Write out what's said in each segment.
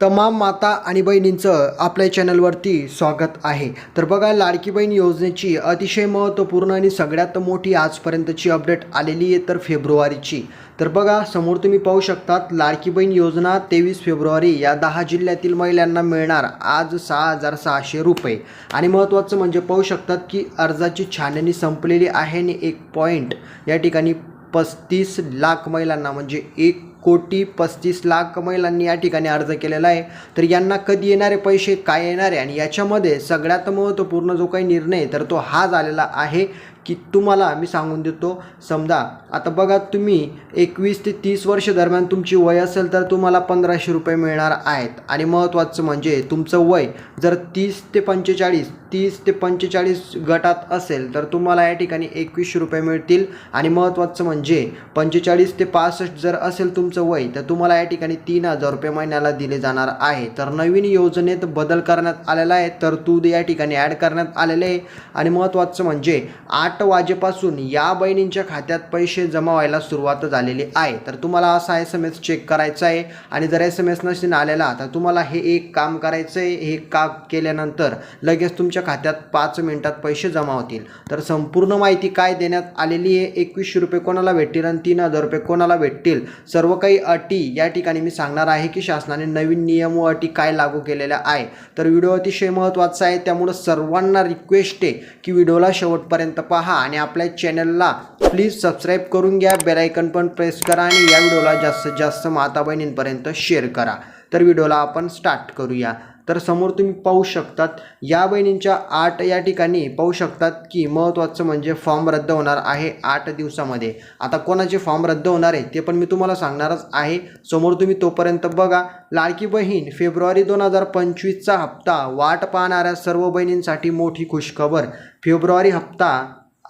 तमाम माता आणि बहिणींचं आपल्या चॅनलवरती स्वागत आहे. तर बघा लाडकी बहीण योजनेची अतिशय महत्त्वपूर्ण आणि सगळ्यात मोठी आजपर्यंतची अपडेट आलेली आहे तर फेब्रुवारीची. तर बघा समोर तुम्ही पाहू शकतात लाडकी बहीण योजना तेवीस फेब्रुवारी या दहा जिल्ह्यातील महिलांना मिळणार आज सहा हजार सहाशे रुपये. आणि महत्त्वाचं म्हणजे पाहू शकतात की अर्जाची छाननी संपलेली आहे आणि एक पॉईंट या ठिकाणी पस्तीस लाख महिलांना म्हणजे एक कोटी पस्तीस लाख महिलांनी या ठिकाणी अर्ज केलेला आहे. तर यांना कधी येणारे पैसे काय येणार? आहे आणि याच्यामध्ये सगळ्यात महत्त्वपूर्ण जो काही निर्णय तर तो हा झालेला आहे की तुम्हाला मी सांगून देतो. समजा आता बघा तुम्ही एकवीस ते तीस वर्ष दरम्यान तुमची वय असेल तर तुम्हाला पंधराशे रुपये मिळणार आहेत. आणि महत्त्वाचं म्हणजे तुमचं वय जर तीस ते पंचेचाळीस तीस ते पंचेचाळीस गटात असेल तर तुम्हाला या ठिकाणी एकवीसशे रुपये मिळतील. आणि महत्त्वाचं म्हणजे पंचेचाळीस ते पासष्ट जर असेल तुम तुमचं वय तर तुम्हाला या ठिकाणी तीन हजार रुपये महिन्याला दिले जाणार आहे. तर नवीन योजनेत बदल करण्यात आलेला आहे. तरतूद या ठिकाणी ॲड करण्यात आलेले आहे. आणि महत्त्वाचं म्हणजे आठ वाजेपासून या बहिणींच्या खात्यात पैसे जमा व्हायला सुरुवात झालेली आहे. तर तुम्हाला असा एस एम एस चेक करायचा आहे. आणि जर एस एम एस नसेल आलेला तर तुम्हाला हे एक काम करायचं आहे हे काम केल्यानंतर लगेच तुमच्या खात्यात पाच मिनिटात पैसे जमा होतील. तर संपूर्ण माहिती काय देण्यात आलेली आहे? एकवीसशे रुपये कोणाला भेटतील आणि तीन हजार रुपये कोणाला भेटतील? सर्व काही अटी या ठिकाणी मी सांगणार आहे की शासनाने नवीन नियम व अटी काय लागू केलेल्या आहे. तर व्हिडिओ अतिशय महत्त्वाचा आहे. त्यामुळं सर्वांना रिक्वेस्ट आहे की व्हिडिओला शेवटपर्यंत पहा आणि आपल्या चॅनलला प्लीज सबस्क्राईब करून घ्या. बेलायकन पण प्रेस करा आणि या व्हिडिओला जास्तीत जास्त माता बहिणींपर्यंत शेअर करा. तर व्हिडिओला आपण स्टार्ट करूया. तर समोर तुम्ही पाहू शकतात या बहिणींच्या आठ या ठिकाणी पाहू शकतात की महत्त्वाचं म्हणजे फॉर्म रद्द होणार आहे आठ दिवसामध्ये. आता कोणाचे फॉर्म रद्द होणार आहे ते पण मी तुम्हाला सांगणारच आहे. समोर तुम्ही तोपर्यंत बघा लाडकी बहीण फेब्रुवारी दोन हजार पंचवीसचा हप्ता वाट पाहणाऱ्या सर्व बहिणींसाठी मोठी खुशखबर. फेब्रुवारी हप्ता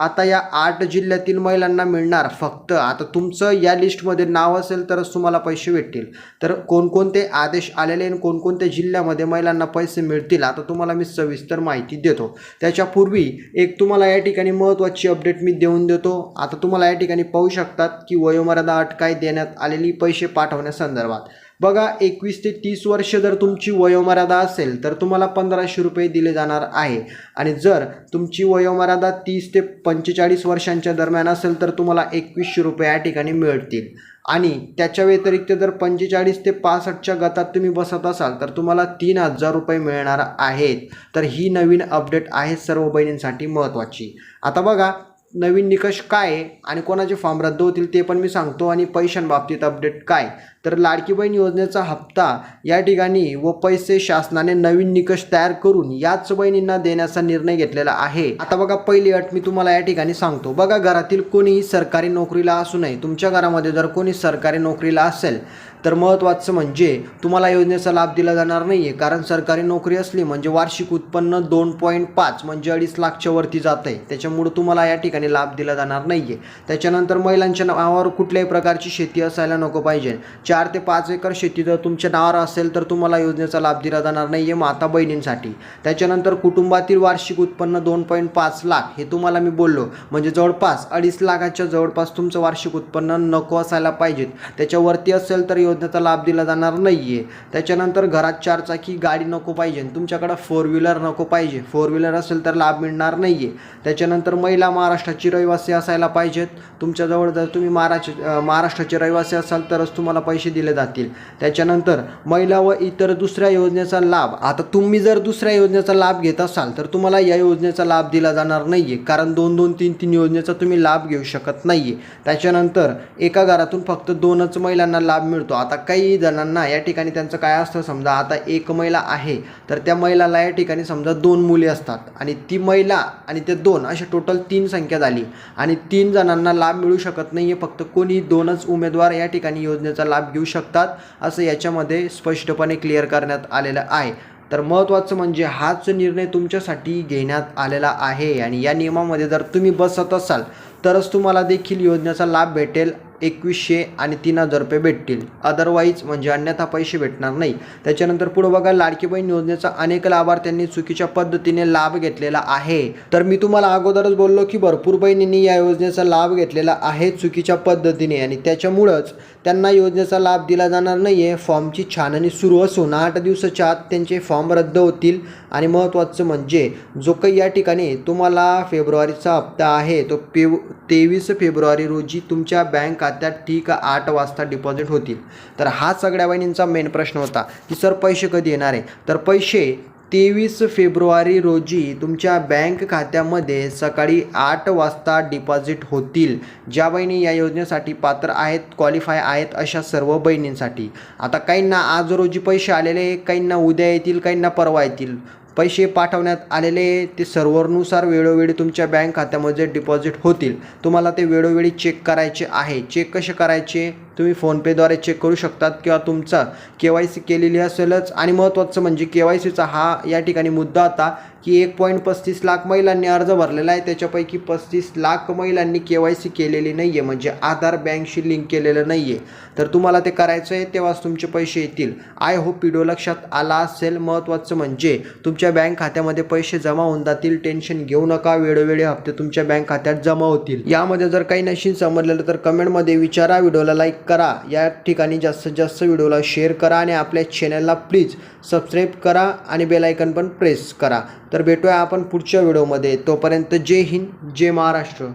आता या आठ जिल्ह्यातील महिलांना मिळणार फक्त आता तुमचं या लिस्टमध्ये नाव असेल तरच तुम्हाला पैसे भेटतील. तर कोणकोणते आदेश आलेले आणि कोणकोणत्या जिल्ह्यामध्ये महिलांना पैसे मिळतील आता तुम्हाला मी सविस्तर माहिती देतो. त्याच्यापूर्वी एक तुम्हाला या ठिकाणी महत्त्वाची अपडेट मी देऊन देतो. आता तुम्हाला या ठिकाणी पाहू शकतात की वयोमर्यादा अट काय देण्यात आलेली पैसे पाठवण्यासंदर्भात. बघा एकवीस ते तीस वर्ष जर तुमची वयोमर्यादा असेल तर तुम्हाला पंधराशे रुपये दिले जाणार आहे. आणि जर तुमची वयोमर्यादा तीस ते पंचेचाळीस वर्षांच्या दरम्यान असेल तर तुम्हाला एकवीसशे रुपये या ठिकाणी मिळतील. आणि त्याच्या व्यतिरिक्त जर पंचेचाळीस ते पासष्टच्या गटात तुम्ही बसत असाल तर तुम्हाला तीन हजार रुपये मिळणार आहेत. तर ही नवीन अपडेट आहे सर्व बहिणींसाठी महत्त्वाची आता बघा नवीन निकष काय आहे आणि कोणाचे फॉर्म रद्द होतील ते पण मी सांगतो आणि पैशांबाबतीत अपडेट काय तर लाडकी बहीण योजनेचा हप्ता या ठिकाणी व पैसे शासनाने नवीन निकष तयार करून याच बहिणींना देण्याचा निर्णय घेतलेला आहे. आता बघा पहिली अट मी तुम्हाला या ठिकाणी सांगतो. बघा घरातील कोणीही सरकारी नोकरीला असू नये. तुमच्या घरामध्ये जर कोणी सरकारी नोकरीला असेल तर महत्त्वाचं म्हणजे तुम्हाला योजनेचा लाभ दिला जाणार नाही आहे कारण सरकारी नोकरी असली म्हणजे वार्षिक उत्पन्न दोन पॉईंट पाच म्हणजे अडीच लाखच्या वरती जात आहे त्याच्यामुळं तुम्हाला या ठिकाणी लाभ दिला जाणार नाही आहे त्याच्यानंतर महिलांच्या नावावर कुठल्याही प्रकारची शेती असायला नको पाहिजे. चार ते पाच एकर शेती जर तुमच्या नावावर असेल तर तुम्हाला योजनेचा लाभ दिला जाणार नाही आहे माता बहिणींसाठी. त्याच्यानंतर कुटुंबातील वार्षिक उत्पन्न दोन पॉईंट पाच लाख हे तुम्हाला मी बोललो. म्हणजे जवळपास अडीच लाखाच्या जवळपास तुमचं वार्षिक उत्पन्न नको असायला पाहिजेत. त्याच्यावरती असेल तर योजनेचा लाभ दिला जाणार नाही आहे त्याच्यानंतर घरात चारचाकी गाडी नको पाहिजे तुमच्याकडं फोर व्हीलर नको पाहिजे. फोर व्हीलर असेल तर लाभ मिळणार नाही आहे त्याच्यानंतर महिला महाराष्ट्राची रहिवासी असायला पाहिजेत. तुमच्याजवळ जर तुम्ही महाराष्ट्र महाराष्ट्राचे रहिवासी असाल तरच तुम्हाला पैसे दिले जातील. त्याच्यानंतर महिला व इतर दुसऱ्या योजनेचा लाभ. आता तुम्ही जर दुसऱ्या योजनेचा लाभ घेत असाल तर तुम्हाला या योजनेचा लाभ दिला जाणार नाही आहे कारण दोन दोन तीन तीन योजनेचा तुम्ही लाभ घेऊ शकत नाही आहे त्याच्यानंतर एका घरातून फक्त दोनच महिलांना लाभ मिळतो. आता काही जणांना या ठिकाणी त्यांचं काय असतं समजा आता एक महिला आहे तर त्या महिलाला या ठिकाणी समजा दोन मुली असतात. आणि ती महिला आणि ते दोन अशी टोटल तीन संख्या झाली. आणि तीन जणांना लाभ मिळू शकत नाही आहे फक्त कोणी दोनच उमेदवार या ठिकाणी योजनेचा लाभ घेऊ शकतात असं याच्यामध्ये स्पष्टपणे क्लिअर करण्यात आलेलं आहे. तर महत्त्वाचं म्हणजे हाच निर्णय तुमच्यासाठी घेण्यात आलेला आहे. आणि या नियमामध्ये जर तुम्ही बसत असाल तरच तुम्हाला देखील योजनेचा लाभ भेटेल. एकवीसशे आणि तीन हजार रुपये भेटतील. अदरवाईज म्हणजे अन्यथा पैसे भेटणार नाही. त्याच्यानंतर पुढे बघा लाडकी बहीण योजनेचा अनेक लाभार्थ्यांनी चुकीच्या पद्धतीने लाभ घेतलेला आहे. तर मी तुम्हाला अगोदरच बोललो की भरपूर बहिणींनी या योजनेचा लाभ घेतलेला आहे चुकीच्या पद्धतीने आणि त्याच्यामुळंच त्यांना योजनेचा लाभ दिला जाणार नाही आहे फॉर्मची छाननी सुरू असून आठ दिवसाच्या आत त्यांचे फॉर्म रद्द होतील. आणि महत्त्वाचं म्हणजे जो काही या ठिकाणी तुम्हाला फेब्रुवारीचा हप्ता आहे तो पेव तेवीस फेब्रुवारी रोजी तुमच्या बँक खात्यात ठीक आठ वाजता डिपॉझिट होतील. तर हा सगळ्या बहिणींचा मेन प्रश्न होता की सर पैसे कधी येणार आहे? तर पैसे तेवीस फेब्रुवारी रोजी तुमच्या बँक खात्यामध्ये सकाळी आठ वाजता डिपॉझिट होतील. ज्या बहिणी या योजनेसाठी पात्र आहेत क्वालिफाय आहेत अशा सर्व बहिणींसाठी. आता काहींना आज रोजी पैसे आलेले काहींना उद्या येतील काहींना परवा येतील. पैसे पाठवण्यात आलेले ते सर्व्हरनुसार वेळोवेळी तुमच्या बँक खात्यामध्ये डिपॉझिट होतील. तुम्हाला ते वेळोवेळी चेक करायचे आहे. चेक कसे करायचे? तुम्ही फोनपेद्वारे चेक करू शकतात किंवा तुमचा के वाय सी केलेली असेलच. आणि महत्त्वाचं म्हणजे के वाय सीचा हा या ठिकाणी मुद्दा होता की एक पॉईंट पस्तीस लाख महिलांनी अर्ज भरलेला आहे. त्याच्यापैकी पस्तीस लाख महिलांनी के वाय सी केलेली नाही आहे म्हणजे आधार बँकशी लिंक केलेलं नाही आहे तर तुम्हाला ते करायचं आहे तेव्हाच तुमचे पैसे येतील. आय होप व्हिडिओ लक्षात आला असेल. महत्त्वाचं म्हणजे तुमच्या बँक खात्यामध्ये पैसे जमा होऊन जातील. टेन्शन घेऊ नका. वेळोवेळी हप्ते तुमच्या बँक खात्यात जमा होतील. यामध्ये जर काही नशीन समजलेलं तर कमेंटमध्ये विचारा. व्हिडिओला लाईक करा. या ठिकाणी जास्तीत जास्त व्हिडिओला शेअर करा आणि आपल्या चॅनलला प्लीज सबस्क्राईब करा आणि बेलायकन पण प्रेस करा. तर भेटूया आपण पुढच्या व्हिडिओमध्ये तोपर्यंत जय हिंद जय महाराष्ट्र.